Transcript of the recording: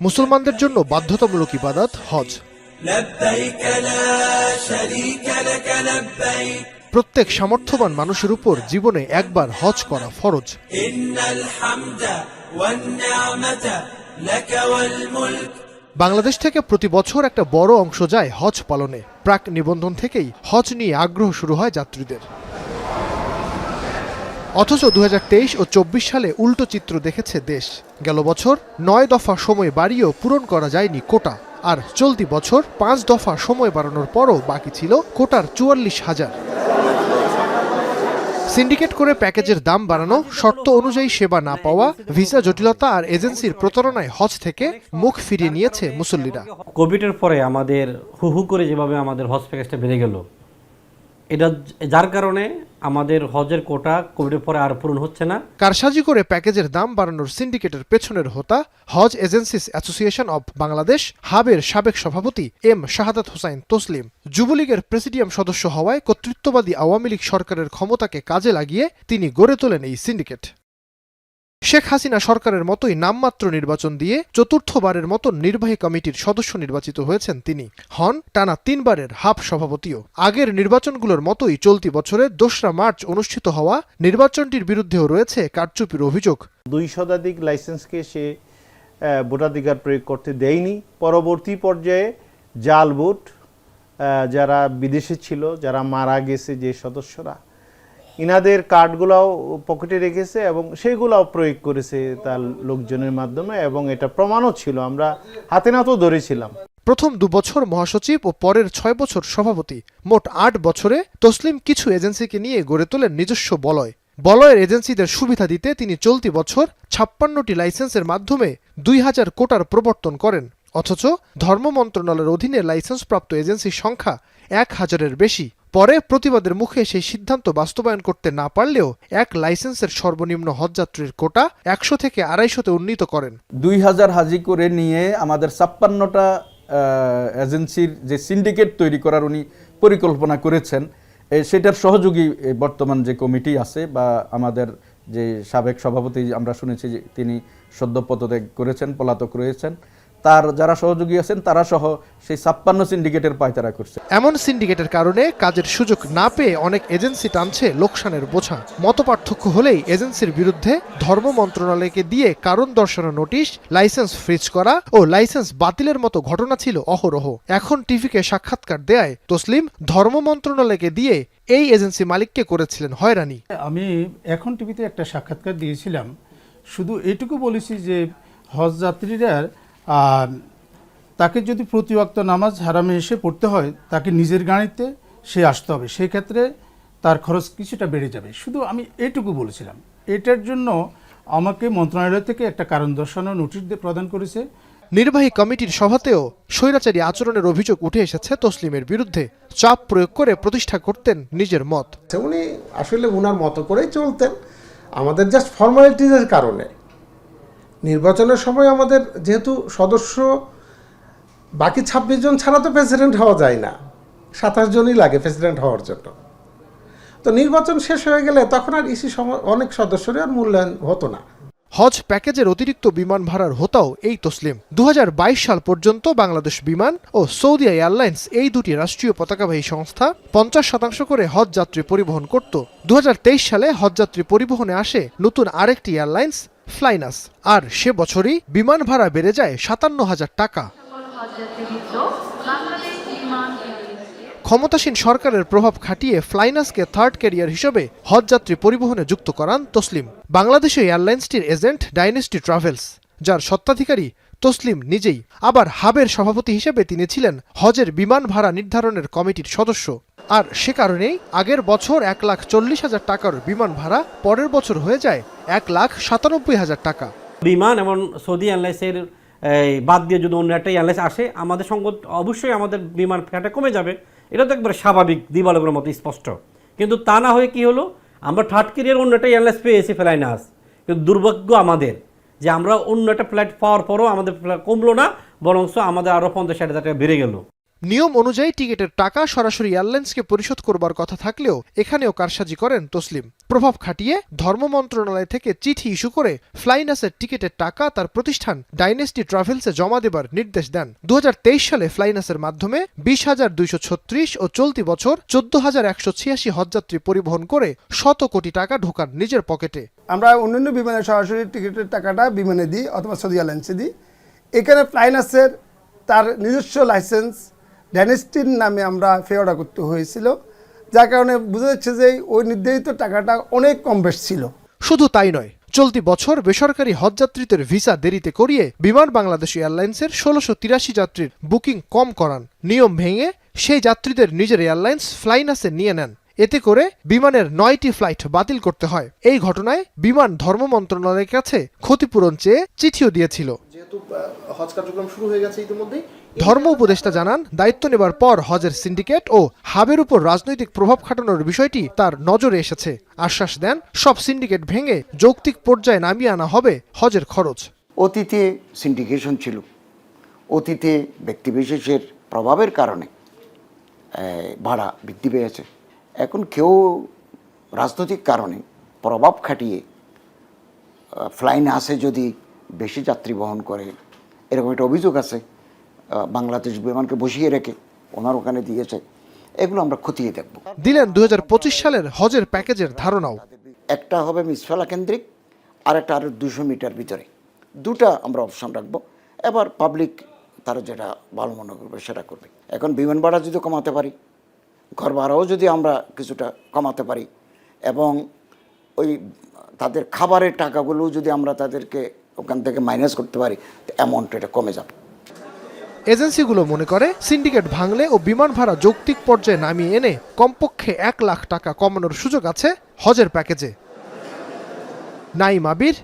মুসলমানদের জন্য বাধ্যতামূলক ইবাদত, হজ। প্রত্যেক সামর্থ্যবান মানুষের উপর জীবনে একবার হজ করা ফরজ। বাংলাদেশ থেকে প্রতি বছর একটা বড় অংশ যায় হজ পালনে। প্রাক নিবন্ধন থেকেই হজ নিয়ে আগ্রহ শুরু হয় যাত্রীদের। অথচ দু হাজার তেইশ ও চব্বিশ সালে উল্টো চিত্র দেখেছে দেশ। গেল বছর নয় দফা সময় বাড়িয়েও পূরণ করা যায়নি কোটা। আর চলতি বছর পাঁচ দফা সময় বাড়ানোর পরও বাকি ছিল কোটার চুয়াল্লিশ হাজার। সিন্ডিকেট করে প্যাকেজের দাম বাড়ানো, শর্ত অনুযায়ী সেবা না পাওয়া, ভিসা জটিলতা আর এজেন্সির প্রতারণায় হজ থেকে মুখ ফিরিয়ে নিয়েছে মুসল্লিরা। কোভিডের পরে আমাদের হু হু করে যেভাবে আমাদের হজ প্যাকেজটা বেড়ে গেল এটা যার কারণে আমাদের হজের কোটা কোভিডের পরে আর পূরণ হচ্ছে না। কারসাজি করে প্যাকেজের দাম বাড়ানোর সিন্ডিকেটের পেছনের হোতা Hajj agencies association of Bangladesh, হাবের সাবেক সভাপতি এম শাহাদাত হোসাইন তসলিম। যুবলীগের প্রেসিডিয়াম সদস্য হওয়ায় কর্তৃত্ববাদী আওয়ামী লীগ সরকারের ক্ষমতাকে কাজে লাগিয়ে তিনি গড়ে তোলেন এই সিন্ডিকেট। শেখ হাসিনা সরকারের মতোই নামমাত্র নির্বাচন দিয়ে চতুর্থবারের মতো নির্বাহী কমিটির সদস্য নির্বাচিত হয়েছেন তিনি। হন টানা তিনবারের হাফ সভাপতিও। আগের নির্বাচনগুলোর মতোই চলতি বছরে দোসরা মার্চ অনুষ্ঠিত হওয়া নির্বাচনটির বিরুদ্ধেও রয়েছে কারচুপির অভিযোগ। দুই শতাধিক লাইসেন্সকে সে ভোটাধিকার প্রয়োগ করতে দেয়নি। পরবর্তী পর্যায়ে জাল ভোট যারা বিদেশে ছিল, যারা মারা গেছে যে সদস্যরা ইনাদের কার্ডগুলাও পকেটে রেখেছে এবং সেইগুলাও প্রয়োগ করেছে তার লোকজনের মাধ্যমে এবং এটা প্রমাণও ছিল, আমরা হাতে নাতেও ধরেছিলাম। প্রথম দু বছর মহাসচিব ও পরের ছয় বছর সভাপতি, মোট আট বছরে তসলিম কিছু এজেন্সিকে নিয়ে গড়ে তোলেন নিজস্ব বলয়। বলয়ের এজেন্সিদের সুবিধা দিতে তিনি চলতি বছর ছাপ্পান্নটি লাইসেন্সের মাধ্যমে দুই হাজার কোটার প্রবর্তন করেন। অথচ ধর্ম মন্ত্রণালয়ের অধীনে লাইসেন্সপ্রাপ্ত এজেন্সির সংখ্যা এক হাজারের বেশি। পরে প্রতিবাদের মুখে সেই সিদ্ধান্ত বাস্তবায়ন করতে না পারলেও এক লাইসেন্সের সর্বনিম্ন হজযাত্রীর কোটা একশো থেকে আড়াইশোতে উন্নীত করেন। দুই হাজার হাজি করে নিয়ে আমাদের ছাপ্পান্নটা এজেন্সির যে সিন্ডিকেট তৈরি করার উনি পরিকল্পনা করেছেন সেটার সহযোগী বর্তমান যে কমিটি আছে বা আমাদের যে সাবেক সভাপতি আমরা শুনেছি যে তিনি সদ্য পদত্যাগ করেছেন, পলাতক রয়েছেন। তার যারা সহযোগী আছেন তারা সহ সেই ছাপ্পান্ন সিন্ডিকেটের পায়তারা করছে। এমন সিন্ডিকেটের কারণে কাজের সুযোগ না পেয়ে অনেক এজেন্সি টানছে লোকসানের বোঝা। মতপার্থক্য হলেই এজেন্সির বিরুদ্ধে ধর্ম মন্ত্রণালয়কে দিয়ে কারণ দর্শানোর নোটিশ লাইসেন্স ফ্রিজ করা ও লাইসেন্স বাতিলের মতো ঘটনা ছিল অহরহ। এখন টিভিকে সাক্ষাৎকার দেয় তসলিম ধর্ম মন্ত্রণালয়কে দিয়ে এই এজেন্সি মালিককে করেছিলেন হয়রানি। আমি এখন টিভিতে একটা সাক্ষাৎকার দিয়েছিলাম। শুধু এটুকু বলেছি যে হজ যাত্রীরা আহ, তাকে যদি প্রতি ওয়াক্ত নামাজ হারামে এসে পড়তে হয় তাকে নিজের গাড়িতে সে আসতে হবে। সেই ক্ষেত্রে তার খরচ কিছুটা বেড়ে যাবে। শুধু আমি এইটুকু বলেছিলাম এটার জন্য আমাকে মন্ত্রণালয় থেকে একটা কারণ দর্শানো নোটিশ দিয়ে প্রদান করেছে। নির্বাহী কমিটির সভাতেও স্বৈরাচারী আচরণের অভিযোগ উঠে এসেছে তসলিমের বিরুদ্ধে। চাপ প্রয়োগ করে প্রতিষ্ঠা করতেন নিজের মত। উনি আসলে উনার মতো করেই চলতেন। আমাদের জাস্ট ফর্মালিটিজের কারণে। নির্বাচনের সময় আমাদের যেহেতু সদস্য, বাকি ছাব্বিশ জন ছাড়া তো প্রেসিডেন্ট হওয়া যায় না। সাতাশ জনই লাগে প্রেসিডেন্ট হওয়ার জন্য। তো নির্বাচন শেষ হয়ে গেলে তখন আর ইসি অনেক সদস্যের আর মূল্যায়ন হতো না। হজ প্যাকেজের অতিরিক্ত বিমান ভাড়ার হোতাও এই তসলিম। দু হাজার বাইশ সাল পর্যন্ত বাংলাদেশ বিমান ও সৌদি এয়ারলাইন্স এই দুটি রাষ্ট্রীয় পতাকাবাহী সংস্থা পঞ্চাশ শতাংশ করে হজ যাত্রী পরিবহন করত। দু হাজার তেইশ সালে হজ যাত্রী পরিবহনে আসে নতুন আরেকটি এয়ারলাইন্স ফ্লাইনাস। আর সে বছরই বিমান ভাড়া বেড়ে যায় সাতান্ন হাজার টাকা। ক্ষমতাসীন সরকারের প্রভাব খাটিয়ে ফ্লাইনাসকে থার্ড ক্যারিয়ার হিসেবে হজযাত্রী পরিবহনে যুক্ত করান তসলিম। বাংলাদেশে এয়ারলাইন্সটির এজেন্ট ডাইনেস্টি ট্রাভেলস, যার সত্ত্বাধিকারী তসলিম নিজেই। আবার হাবের সভাপতি হিসেবে তিনি ছিলেন হজের বিমান ভাড়া নির্ধারণের কমিটির সদস্য। আর সে কারণেই আগের বছর এক লাখ চল্লিশ হাজার টাকার বিমান ভাড়া পরের বছর হয়ে যায় এক লাখ সাতানব্বই হাজার টাকা। বিমান এবং সৌদি এয়ারলাইন্সের বাদ দিয়ে যদি অন্য একটা এয়ারলাইন্স আসে, আমাদের সঙ্গে অবশ্যই আমাদের বিমান ফেয়ারটা কমে যাবে। এটা তো একবারে স্বাভাবিক, দিবালকের মতো স্পষ্ট। কিন্তু তা না হয়ে কি হলো? আমরা থার্ড কেরিয়ার অন্য একটা এয়ারলাইন্স পেয়েছি ফ্লাইনাস কিন্তু দুর্ভাগ্য আমাদের যে আমরা অন্য একটা ফ্লাইট পাওয়ার পরও আমাদের কমলো না বরং আমাদের আরও পঞ্চাশ ষাট হাজার টাকা বেড়ে গেল। নিয়ম অনুযায়ী টিকিটের টাকা সরাসরি এয়ারলাইন্সকে পরিশোধ করবার কথা থাকলেও এখানেও কারসাজি করেন তসলিম। প্রভাব খাটিয়ে ধর্ম মন্ত্রণালয় থেকে চিঠি ইস্যু করে ফ্লাইনাসের টিকিটের টাকা তার প্রতিষ্ঠান ডাইনেস্টি ট্রাভেলসে জমা দেবার নির্দেশ দেন। দুহাজার তেইশ সালে ফ্লাইনাসের মাধ্যমে বিশ হাজার দুইশো ছত্রিশ ও চলতি বছর চোদ্দ হাজার একশো ছিয়াশি হজযাত্রী পরিবহন করে শত কোটি টাকা ঢোকান নিজের পকেটে। আমরা অন্যান্য বিমানে সরাসরি টিকিটের টাকাটা বিমানে দিই অথবা সৌদি এয়ারলাইন্সে দিই। এখানে ফ্লাইনাসের তার নিজস্ব লাইসেন্স ড্যানেস্টির নামে আমরা ফে করতে হয়েছিল, যার কারণে বোঝা যাচ্ছে যে ওই নির্ধারিত টাকাটা অনেক কম বেশ ছিল। শুধু তাই নয়, চলতি বছর বেসরকারি হজযাত্রীদের ভিসা দেরিতে করিয়ে বিমান বাংলাদেশ এয়ারলাইন্সের ষোলোশো তিরাশি যাত্রীর বুকিং কম করান। নিয়ম ভেঙে সেই যাত্রীদের নিজের এয়ারলাইন্স ফ্লাইনাসে নিয়ে নেন। এতে করে বিমানের নয়টি ফ্লাইট বাতিল করতে হয়। এই ঘটনায় বিমান ধর্ম মন্ত্রণালয়ের কাছে ক্ষতিপূরণ চেয়ে চিঠিও দিয়েছিল। হজ কার্যক্রম শুরু হয়ে গেছে ইতিমধ্যেই ধর্ম উপদেষ্টা জানান দায়িত্ব নেবার পর হজের সিন্ডিকেট ও হাবের উপর রাজনৈতিক প্রভাব খাটানোর বিষয়টি তার নজরে এসেছে। আশ্বাস দেন সব সিন্ডিকেট ভেঙে যৌক্তিক পর্যায়ে নামিয়ে আনা হবে হজের খরচ। অতীতে সিন্ডিকেশন ছিল। অতীতে ব্যক্তিবিশেষের প্রভাবের কারণে ভাড়া বৃদ্ধি পেয়েছে। এখন কেউ রাজনৈতিক কারণে প্রভাব খাটিয়ে ফ্লাইন আসে যদি বেশি যাত্রী বহন করে এরকম একটা অভিযোগ আছে বাংলাদেশ বিমানকে বসিয়ে রেখে ওনার ওখানে দিয়েছে এগুলো আমরা খতিয়ে দেখব। দিলেন দু হাজার পঁচিশ সালের হজের প্যাকেজের ধারণাও। একটা হবে মিসফালা কেন্দ্রিক আর একটা আরও দুশো মিটার ভিতরে। দুটা আমরা অপশন রাখব। এবার পাবলিক তারা যেটা ভালো মনে করবে সেটা করবে। এখন বিমান ভাড়া যদি কমাতে পারি ঘর ভাড়াও যদি আমরা কিছুটা কমাতে পারি। এবং ওই তাদের খাবারের টাকাগুলো যদি আমরা তাদেরকে ওখান থেকে মাইনাস করতে পারি অ্যামাউন্ট এটা কমে যাবে। এজেন্সিগুলো মনে করে সিন্ডিকেট ভাঙলে ও বিমান ভাড়া যৌক্তিক পর্যায়ে নামিয়ে এনে কমপক্ষে এক লাখ টাকা কমানোর সুযোগ আছে হজের প্যাকেজে। নাইম আবির